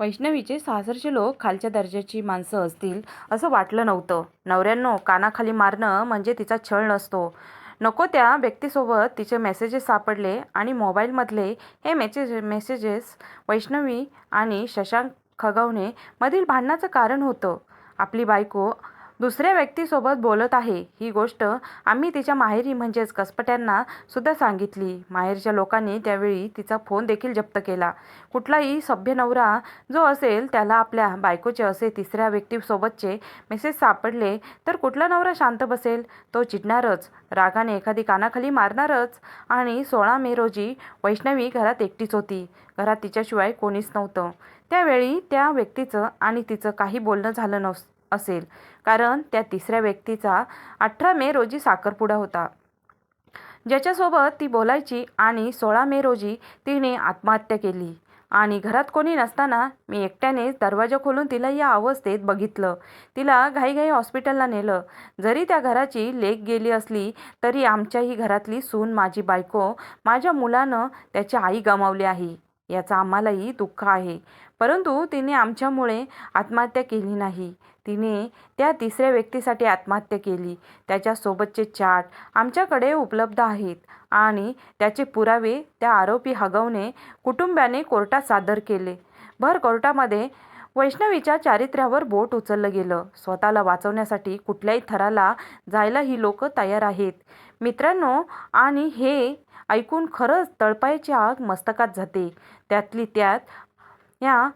वैष्णवीचे सासरचे लोक खालच्या दर्जाची माणसं असतील असं वाटलं नव्हतं. नवऱ्यांनो कानाखाली मारणं म्हणजे तिचा छळ नसतो. नको त्या व्यक्तीसोबत तिचे मेसेजेस सापडले आणि मोबाईलमधले हे मेसेज मेसेजेस वैष्णवी आणि शशांक खगवणे मधील भांडणाचं कारण होतं. आपली बायको दुसऱ्या व्यक्तीसोबत बोलत आहे. ही गोष्ट आम्ही तिच्या माहेरी म्हणजेच कसपट्यांना सुद्धा सांगितली. माहेरच्या लोकांनी त्यावेळी तिचा फोन देखील जप्त केला. कुठलाही सभ्य नवरा जो असेल त्याला आपल्या बायकोचे असे तिसऱ्या व्यक्तीसोबतचे मेसेज सापडले तर कुठला नवरा शांत बसेल? तो चिडणारच. रागाने एखादी कानाखाली मारणारच. आणि सोळा मे रोजी वैष्णवी घरात एकटीच होती. घरात तिच्याशिवाय कोणीच नव्हतं. त्यावेळी त्या व्यक्तीचं आणि तिचं काही बोलणं झालं नव्हतं. असेल. कारण त्या तिसऱ्या व्यक्तीचा अठरा मे रोजी साखरपुडा होता. ज्याच्यासोबत ती बोलायची आणि सोळा मे रोजी तिने आत्महत्या केली. आणि घरात कोणी नसताना मी एकट्यानेच दरवाजा खोलून तिला या अवस्थेत बघितलं. तिला घाईघाई हॉस्पिटलला नेलं. जरी त्या घराची लेक गेली असली तरी आमच्याही घरातली सून माझी बायको माझ्या मुलानं त्याची आई गमावली आहे. याचं आम्हालाही दुःख आहे. परंतु तिने आमच्यामुळे आत्महत्या केली नाही. तिने त्या तिसऱ्या व्यक्तीसाठी आत्महत्या केली. त्याच्यासोबतचे चाट आमच्याकडे उपलब्ध आहेत आणि त्याचे पुरावे त्या आरोपी हगवणे कुटुंबाने कोर्टात सादर केले. भर कोर्टामध्ये वैष्णवीच्या चारित्र्यावर बोट उचललं गेलं. स्वतःला वाचवण्यासाठी कुठल्याही थराला जायला ही लोक तयार आहेत. मित्रांनो आणि हे ऐकून खरंच तळपायची आग मस्तकात जाते त्यातली त्यात या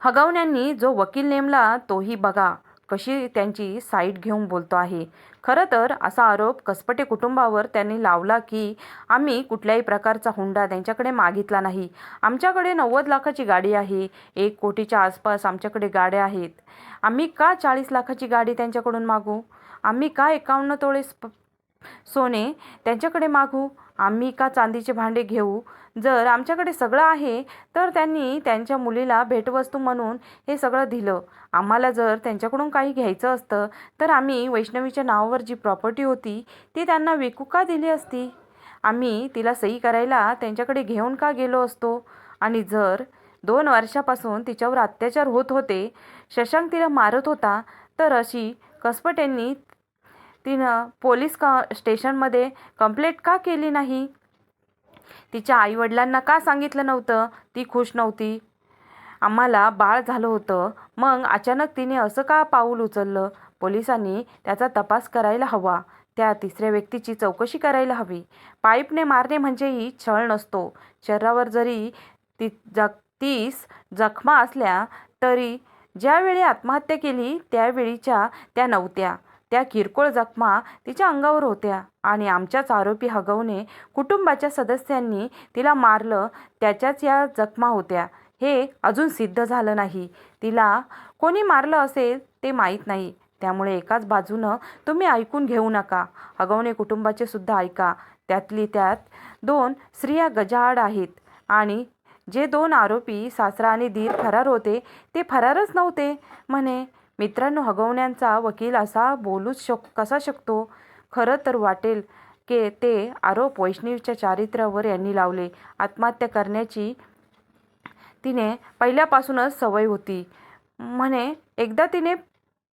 हगवण्यांनी जो वकील नेमला तोही बघा. कशी त्यांची साईट घेऊन बोलतो आहे. खरं तर असा आरोप कसपटे कुटुंबावर त्यांनी लावला की आम्ही कुठल्याही प्रकारचा हुंडा त्यांच्याकडे मागितला नाही. आमच्याकडे नव्वद लाखाची गाडी आहे. एक कोटीच्या आसपास आमच्याकडे गाड्या आहेत. आम्ही का चाळीस लाखाची गाडी त्यांच्याकडून मागू? आम्ही का एकावन्न तोळे स्प- सोने त्यांच्याकडे मागू आम्ही का चांदीचे भांडे घेऊ. जर आमच्याकडे सगळं आहे तर त्यांनी त्यांच्या मुलीला भेटवस्तू म्हणून हे सगळं दिलं. आम्हाला जर त्यांच्याकडून काही घ्यायचं असतं तर आम्ही वैष्णवीच्या नावावर जी प्रॉपर्टी होती ती त्यांना विकू का दिली असती? आम्ही तिला सही करायला त्यांच्याकडे घेऊन का गेलो असतो? आणि जर दोन वर्षापासून तिच्यावर अत्याचार होत होते शशांक तिला मारत होता तर अशी कसपटेंनी तिनं पोलीस क स्टेशनमध्ये कंप्लेट का केली नाही? तिच्या आईवडिलांना का सांगितलं नव्हतं? ती खुश नव्हती. आम्हाला बाळ झालं होतं. मग अचानक तिने असं का पाऊल उचललं? पोलिसांनी त्याचा तपास करायला हवा. त्या तिसऱ्या व्यक्तीची चौकशी करायला हवी. पाईपने मारणे म्हणजेही छळ नसतो. शरीरावर जरी ती जख तीस जखमा असल्या तरी ज्यावेळी आत्महत्या केली त्यावेळीच्या त्या नव्हत्या. त्या किरकोळ जखमा तिच्या अंगावर होत्या आणि आमच्याच आरोपी हगवणे कुटुंबाच्या सदस्यांनी तिला मारलं त्याच्याच या जखमा होत्या. हे अजून सिद्ध झालं नाही. तिला कोणी मारलं असेल ते माहीत नाही. त्यामुळे एकाच बाजूनं तुम्ही ऐकून घेऊ नका. हगवणे कुटुंबाचे सुद्धा ऐका. त्यातली त्यात दोन स्त्रिया गजाआड आहेत आणि जे दोन आरोपी सासरा आणि दीर फरार होते ते फरारच नव्हते म्हणे. मित्रांनो हगवण्यांचा वकील असा बोलूच शक कसा शकतो? खरं तर वाटेल के ते आरोप वैष्णवीच्या चारित्र्यावर यांनी लावले. आत्महत्या करण्याची तिने पहिल्यापासूनच सवय होती. म्हणे एकदा तिने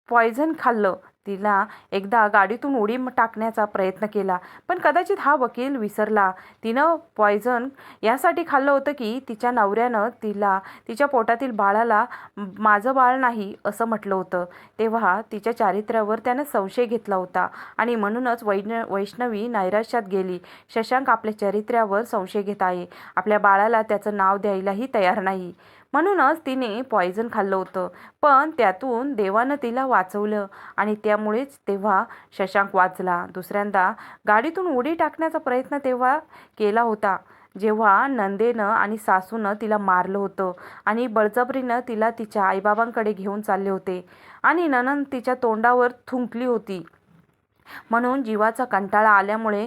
पॉयझन खाल्लं तिला एकदा गाडीतून उडी टाकण्याचा प्रयत्न केला पण कदाचित हा वकील विसरला. तिनं पॉयझन यासाठी खाल्लं होतं की तिच्या नवऱ्यानं तिला तिच्या पोटातील बाळाला माझं बाळ नाही असं म्हटलं होतं. तेव्हा तिच्या चारित्र्यावर त्यानं संशय घेतला होता आणि म्हणूनच वैन वैष्णवी नैराश्यात गेली. शशांक आपल्या चारित्र्यावर संशय घेत आहे. आपल्या बाळाला त्याचं नाव द्यायलाही तयार नाही. म्हणूनच तिने पॉयझन खाल्लं होतं. पण त्यातून देवानं तिला वाचवलं आणि त्यामुळेच तेव्हा शशांक वाचला. दुसऱ्यांदा गाडीतून उडी टाकण्याचा प्रयत्न तेव्हा केला होता. जेव्हा नंदेनं आणि सासूनं तिला मारलं होतं आणि बळजबरीनं तिला तिच्या आईबाबांकडे घेऊन चालले होते आणि ननंद तिच्या तोंडावर थुंकली होती. म्हणून जीवाचा कंटाळा आल्यामुळे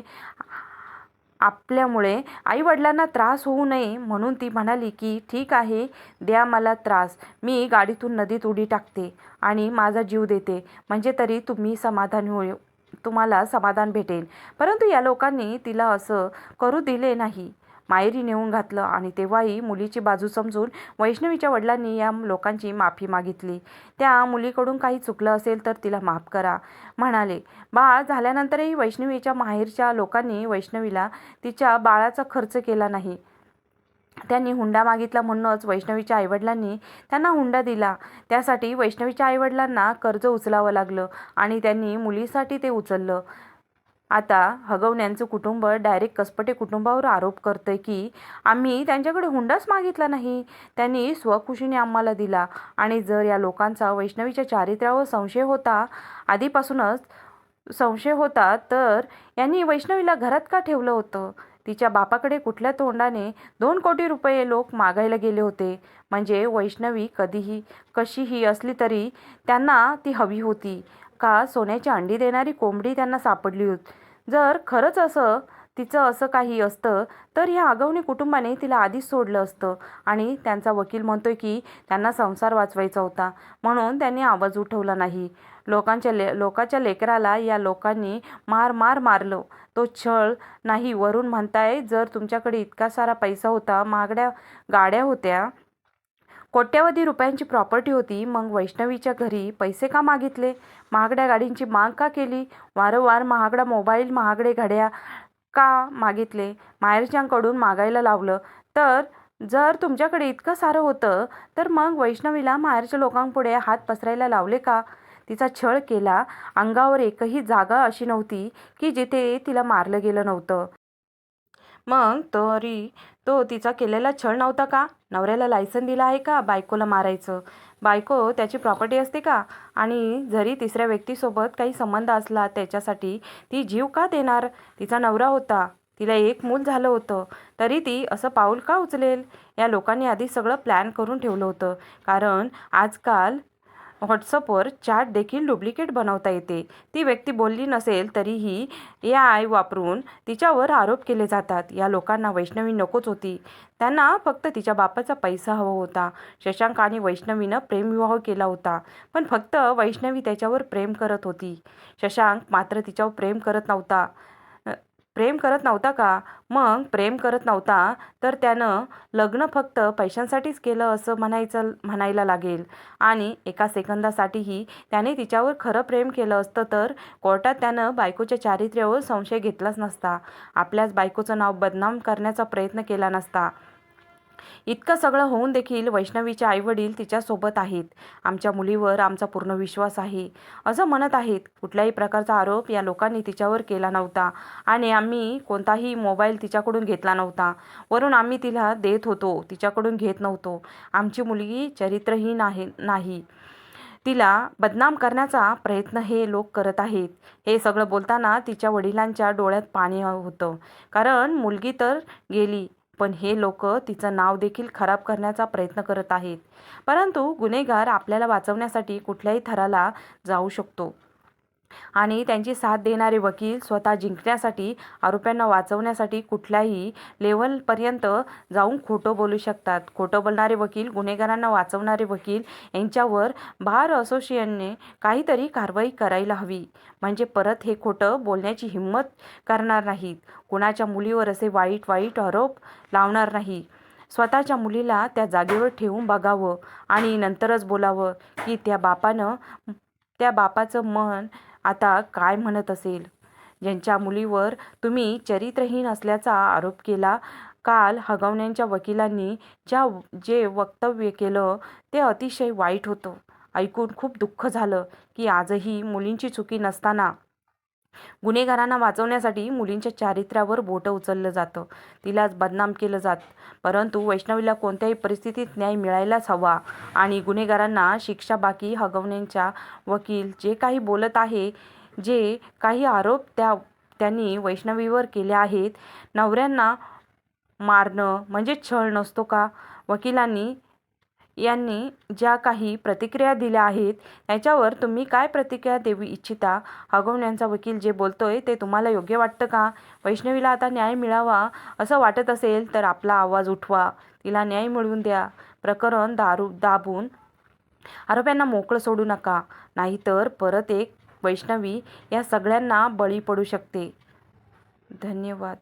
आपल्यामुळे आईवडिलांना त्रास होऊ नये म्हणून ती म्हणाली की ठीक आहे द्या मला त्रास. मी गाडीतून नदीत उडी टाकते आणि माझा जीव देते. म्हणजे तरी तुम्ही समाधान होईल तुम्हाला समाधान भेटेल. परंतु या लोकांनी तिला असं करू दिले नाही. माहेरी नेऊन घातलं आणि तेव्हाही मुलीची बाजू समजून वैष्णवीच्या वडिलांनी या लोकांची माफी मागितली. त्या मुलीकडून काही चुकलं असेल तर तिला माफ करा. म्हणाले बाळ झाल्यानंतरही वैष्णवीच्या माहेरच्या लोकांनी वैष्णवीला तिच्या बाळाचा खर्च केला नाही. त्यांनी हुंडा मागितला म्हणूनच वैष्णवीच्या आईवडिलांनी त्यांना हुंडा दिला. त्यासाठी वैष्णवीच्या आईवडिलांना कर्ज उचलावं लागलं आणि त्यांनी मुलीसाठी ते उचललं. आता हगवण्यांचं कुटुंब डायरेक्ट कसपटे कुटुंबावर आरोप करतंय की आम्ही त्यांच्याकडे हुंडाच मागितला नाही. त्यांनी स्वखुशीने आम्हाला दिला आणि जर या लोकांचा वैष्णवीच्या चारित्र्यावर संशय होता आधीपासूनच संशय होता तर यांनी वैष्णवीला घरात का ठेवलं होतं? तिच्या बापाकडे कुठल्या तोंडाने दोन कोटी रुपये लोक मागायला गेले होते? म्हणजे वैष्णवी कधीही कशीही असली तरी त्यांना ती हवी होती. का सोन्याची अंडी देणारी कोंबडी त्यांना सापडली होती? जर खरंच असं तिचं असं काही असतं तर ह्या आगवणी कुटुंबाने तिला आधीच सोडलं असतं. आणि त्यांचा वकील म्हणतोय की त्यांना संसार वाचवायचा होता. म्हणून त्यांनी आवाज उठवला नाही. लोकांच्या ले लोकाच्या लेकराला या लोकांनी मार मार मारलं. तो छळ नाही वरून म्हणताय जर तुमच्याकडे इतका सारा पैसा होता महागड्या गाड्या होत्या कोट्यावधी रुपयांची प्रॉपर्टी होती. मग वैष्णवीच्या घरी पैसे का मागितले? महागड्या गाडींची माग का केली? वारंवार महागडा मोबाईल महागडे घड्या का मागितले? माहेरच्यांकडून मागायला लावलं. तर जर तुमच्याकडे इतकं सारं होतं तर मग वैष्णवीला माहेरच्या लोकांपुढे हात पसरायला लावले का? तिचा छळ केला. अंगावर एकही जागा अशी नव्हती की जिथे तिला मारलं गेलं नव्हतं. मग तरी तो तिचा केलेला छळ नव्हता का? नवऱ्याला लायसन दिलं आहे का? बायकोला मारायचं. बायको त्याची प्रॉपर्टी असते का? आणि जरी तिसऱ्या व्यक्तीसोबत काही संबंध असला त्याच्यासाठी ती जीव का देणार? तिचा नवरा होता. तिला एक मूल झालं होतं. तरी ती असं पाऊल का उचलेल? या लोकांनी आधी सगळं प्लॅन करून ठेवलं होतं. कारण आजकाल व्हॉट्सअपवर चॅट देखील डुप्लिकेट बनवता येते. ती व्यक्ती बोलली नसेल तरीही ए आय वापरून तिच्यावर आरोप केले जातात. या लोकांना वैष्णवी नकोच होती. त्यांना फक्त तिच्या बापाचा पैसा हवा होता. शशांक आणि वैष्णवीनं प्रेमविवाह केला होता. पण फक्त वैष्णवी त्याच्यावर प्रेम करत होती. शशांक मात्र तिच्यावर प्रेम करत नव्हता. प्रेम करत नव्हता का? मग प्रेम करत नव्हता तर त्यानं लग्न फक्त पैशांसाठीच केलं असं म्हणायचं म्हणायला लागेल. आणि एका सेकंदासाठीही त्याने तिच्यावर खरं प्रेम केलं असतं तर कोर्टात त्यानं बायकोच्या चारित्र्यावर संशय घेतलाच नसता. आपल्याच बायकोचं नाव बदनाम करण्याचा प्रयत्न केला नसता. इतकं सगळं होऊन देखील वैष्णवीचे आईवडील तिच्यासोबत आहेत. आमच्या मुलीवर आमचा पूर्ण विश्वास आहे. असं म्हणत आहेत. कुठल्याही प्रकारचा आरोप या लोकांनी तिच्यावर केला नव्हता. आणि आम्ही कोणताही मोबाईल तिच्याकडून घेतला नव्हता. वरून आम्ही तिला देत होतो. तिच्याकडून घेत नव्हतो. आमची मुलगी चरित्रहीन आहे नाही. तिला बदनाम करण्याचा प्रयत्न हे लोक करत आहेत. हे सगळं बोलताना तिच्या वडिलांच्या डोळ्यात पाणी होतं. कारण मुलगी तर गेली. पण हे लोक तिचं नाव देखील खराब करण्याचा प्रयत्न करत आहेत. परंतु गुन्हेगार आपल्याला वाचवण्यासाठी कुठल्याही थराला जाऊ शकतो. आणि त्यांची साथ देणारे वकील स्वतः जिंकण्यासाठी आरोप्यांना वाचवण्यासाठी कुठल्याही लेवलपर्यंत जाऊन खोटं बोलू शकतात. खोटं बोलणारे वकील गुन्हेगारांना वाचवणारे वकील यांच्यावर बार असोसिएशनने काहीतरी कारवाई करायला हवी. म्हणजे परत हे खोटं बोलण्याची हिंमत करणार नाहीत. कुणाच्या मुलीवर असे वाईट वाईट आरोप लावणार नाही. स्वतःच्या मुलीला त्या जागेवर ठेवून बघावं आणि नंतरच बोलावं की त्या बापानं त्या बापाचं मन आता काय म्हणत असेल? ज्यांच्या मुलीवर तुम्ही चरित्रहीन असल्याचा आरोप केला. काल हगवण्यांच्या वकिलांनी ज्या जे वक्तव्य केलं ते अतिशय वाईट होतं. ऐकून खूप दुःख झालं की आजही मुलींची चुकी नसताना गुन्हेगारांना वाचवण्यासाठी मुलींच्या चारित्र्यावर बोटं उचललं जातं. तिलाच बदनाम केलं जात. परंतु वैष्णवीला कोणत्याही परिस्थितीत न्याय मिळायलाच हवा आणि गुन्हेगारांना शिक्षा बाकी हगवण्यांच्या वकील जे काही बोलत आहे जे काही आरोप त्या त्यांनी वैष्णवीवर केले आहेत नवऱ्यांना मारणं म्हणजे छळ नसतो का? वकिलांनी यांनी ज्या काही प्रतिक्रिया दिल्या आहेत त्याच्यावर तुम्ही काय प्रतिक्रिया देऊ इच्छिता? हगवण्यांचा वकील जे बोलतोय ते तुम्हाला योग्य वाटतं का? वैष्णवीला आता न्याय मिळावा असं वाटत असेल तर आपला आवाज उठवा. तिला न्याय मिळवून द्या. प्रकरण दारू दाबून आरोप्यांना मोकळं सोडू नका. नाहीतर परत एक वैष्णवी या सगळ्यांना बळी पडू शकते. धन्यवाद.